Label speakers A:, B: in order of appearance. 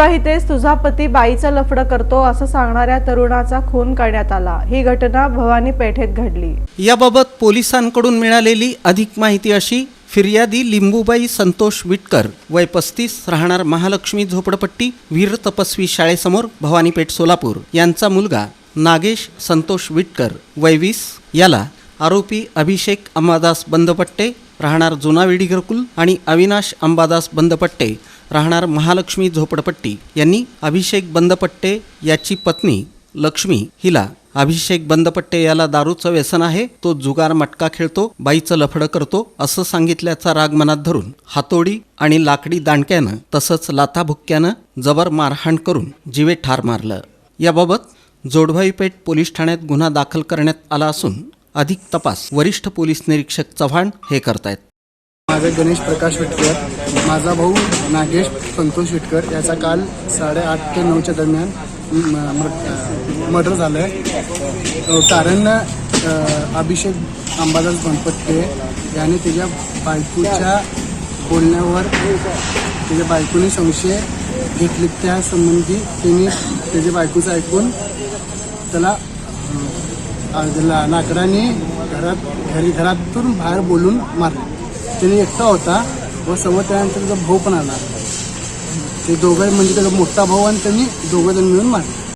A: विवाहितेस तुझा पती बाईचं लफडं करतो असं सांगणाऱ्या तरुणाचा खून करण्यात आला. ही घटना भवानी पेठेत घडली.
B: याबाबत पोलिसांकडून मिळालेली अधिक माहिती अशी फिर्यादी लिंबूबाई संतोष विटकर वय पस्तीस राहणार महालक्ष्मी झोपडपट्टी वीर तपस्वी शाळेसमोर भवानीपेठ सोलापूर. यांचा मुलगा नागेश संतोष विटकर वय वीस याला आरोपी अभिषेक अंबादास बंदपट्टे राहणार जुनावेडी घरकुल आणि अविनाश अंबादास बंदपट्टे राहणार महालक्ष्मी झोपडपट्टी यांनी अभिषेक बंदपट्टे याची पत्नी लक्ष्मी हिला अभिषेक बंदपट्टे याला दारूचं व्यसन आहे तो जुगार मटका खेळतो बाईचं लफडं करतो असं सांगितल्याचा राग मनात धरून हातोडी आणि लाकडी दांडक्यानं तसंच लाथाभुक्क्यानं जबर मारहाण करून जीवे ठार मारलं. याबाबत जोडभाईपेठ पोलीस ठाण्यात गुन्हा दाखल करण्यात आला असून अधिक तपास. वरिष्ठ पोलीस निरीक्षक चव्हाण हे करतायत.
C: माझे गणेश प्रकाश विटकर. माझा भाऊ नागेश संतोष विटकर. याचा काल साडेआठ ते नऊच्या दरम्यान मर्डर झालं आहे कारण अभिषेक अंबादास गणपतके याने त्याच्या बायकोच्या बोलण्यावर त्याच्या बायकोने संशय घेतले. त्या संबंधी त्यांनी त्याच्या बायकोचं ऐकून त्याला लाकडाने घरात घरी घरातून बाहेर बोलून मारले. त्याने एकटा होता व समोर त्यानंतर त्याचा भाऊ पण आला. ते दोघं म्हणजे त्याचा मोठा भाऊ आणि त्यांनी दोघं जण मिळून मारले.